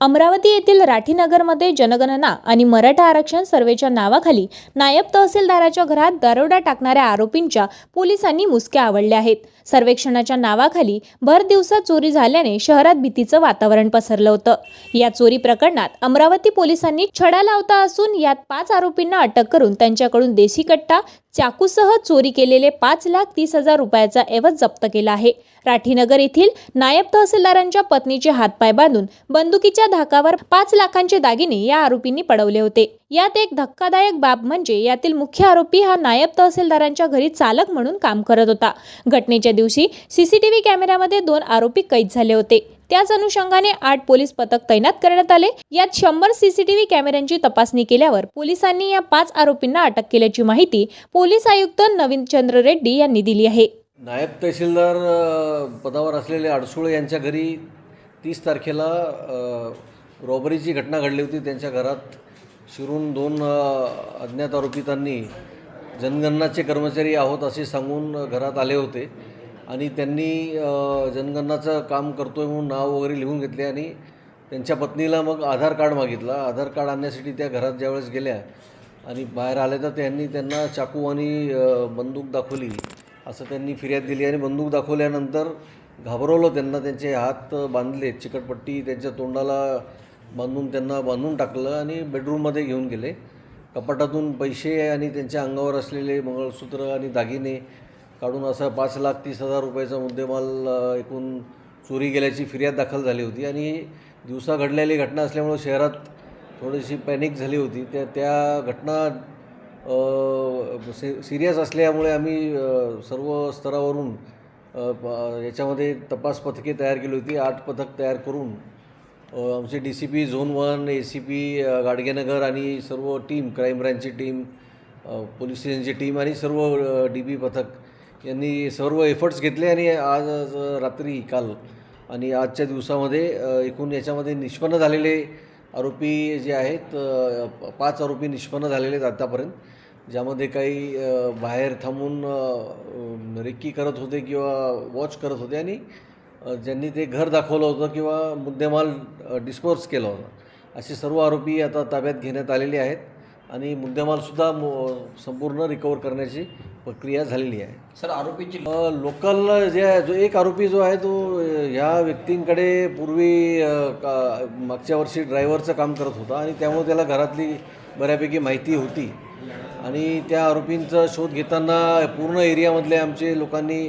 अमरावती येथील राठीनगरमध्ये जनगणना आणि मराठा आरक्षण सर्वेच्या नावाखाली नायब तहसीलदाराच्या घरात दरोडा टाकणाऱ्या आरोपींच्या पोलिसांनी मुसक्या आवडल्या आहेत. सर्वेक्षणाच्या नावाखाली भर दिवसात चोरी झाल्याने शहरात भीतीचं वातावरण पसरलं होतं. या चोरी प्रकरणात अमरावती पोलिसांनी छडा लावता असून यात पाच आरोपींना अटक करून त्यांच्याकडून देशी कट्टा चाकूसह चोरी केलेले पाच लाख तीस हजार रुपयाचा एवज जप्त केला आहे. राठीनगर येथील नायब तहसीलदारांच्या पत्नीचे हातपाय बांधून बंदुकीच्या धाकावर पाच लाखांचे दागिने या आरोपींनी पडवले होते. यात एक धक्कादायक बाब म्हणजे यातील मुख्य आरोपी हा नायब तहसीलदारांच्या घरी चालक म्हणून काम करत होता. घटनेच्या दिवशी सीसीटीव्ही कॅमेऱ्यामध्ये दोन आरोपी कैद झाले होते. त्याच अनुषंगाने आठ पोलीस पथक तैनात करण्यात आले. यात शंभर सीसीटीव्ही कॅमेऱ्यांची तपासणी केल्यावर पोलिसांनी या पाच आरोपींना अटक केल्याची माहिती पोलीस आयुक्त नवीन चंद्र रेड्डी यांनी दिली आहे. नायब तहसीलदार पदावर असलेले अडसुळे यांच्या घरी तीस तारखेला रॉबरीची घटना घडली होती. त्यांच्या घरात शिरून दोन अज्ञात आरोपितांनी जनगणनाचे कर्मचारी आहोत असे सांगून घरात आले होते. आणि त्यांनी जनगणनाचं काम करतोय म्हणून नाव वगैरे लिहून घेतले आणि त्यांच्या पत्नीला मग आधार कार्ड मागितला. आधार कार्ड आणण्यासाठी त्या घरात ज्यावेळेस गेल्या आणि बाहेर आले तर त्यांनी त्यांना चाकू आणि बंदूक दाखवली असं त्यांनी फिर्याद दिली आणि बंदूक दाखवल्यानंतर घाबरवलं त्यांना. त्यांचे हात बांधले चिकटपट्टी त्यांच्या तोंडाला बांधून त्यांना बांधून टाकलं आणि बेडरूममध्ये घेऊन गेले. कपाटातून पैसे आणि त्यांच्या अंगावर असलेले मंगळसूत्र आणि दागिने काढून असा पाच लाख तीस हजार रुपयाचा मुद्देमाल एकूण चोरी गेल्याची फिर्याद दाखल झाली होती. आणि दिवसा घडलेली घटना असल्यामुळं शहरात थोडीशी पॅनिक झाली होती. त्या त्या घटना सिरियस असल्यामुळे आम्ही सर्व स्तरावरून याच्यामध्ये तपास पथके तयार केली होती. आठ पथक तयार करून आमचे D C P zone one A C P Gadgenagar आणि सर्व टीम क्राईम ब्रँचची टीम पोलीस पोलीस स्टेशनची टीम आणि सर्व डी बी पथक यांनी सर्व एफर्ट्स घेतले आणि आज रात्री काल आणि आजच्या दिवसामध्ये एकूण याच्यामध्ये निष्पन्न झालेले आरोपी जे आहेत पाच आरोपी निष्पन्न झालेले आहेत आत्तापर्यंत ज्यामध्ये काही बाहेर थांबून रिक्की करत होते किंवा वॉच करत होते आणि ज्यांनी ते घर दाखवलं होतं किंवा मुद्देमाल डिस्पोज केला होता. असे सर्व आरोपी आता ताब्यात घेण्यात आलेले आहेत. आणि मुद्देमालसुद्धा मो संपूर्ण रिकवर करण्याची प्रक्रिया झालेली आहे. सर आरोपीची लोकल जे आहे जो एक आरोपी जो आहे तो ह्या व्यक्तींकडे पूर्वी का मागच्या वर्षी ड्रायव्हरचं काम करत होता आणि त्यामुळे त्याला घरातली बऱ्यापैकी माहिती होती. आणि त्या आरोपींचा शोध घेताना पूर्ण एरियामधले आमचे लोकांनी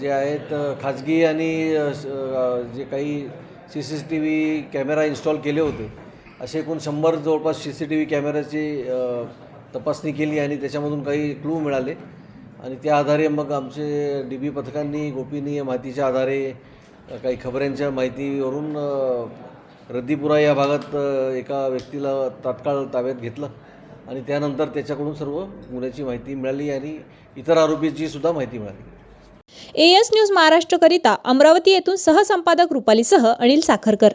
जे आहेत खाजगी आणि जे काही C C T V camera install केले होते असे एकूण शंभर जवळपास सी सी टी व्ही कॅमेऱ्याची तपासणी केली आणि त्याच्यामधून काही क्लू मिळाले. आणि त्या आधारे मग आमचे डी बी पथकांनी गोपनीय माहितीच्या आधारे काही खबऱ्यांच्या माहितीवरून रद्दीपुरा या भागात एका व्यक्तीला तात्काळ ताब्यात घेतलं. आणि त्यानंतर त्याच्याकडून सर्व गुन्ह्याची माहिती मिळाली आणि इतर आरोपीची सुद्धा माहिती मिळाली. एएस न्यूज महाराष्ट्रकरिता अमरावती येथून सहसंपादक रुपालीसह अनिल साखरकर.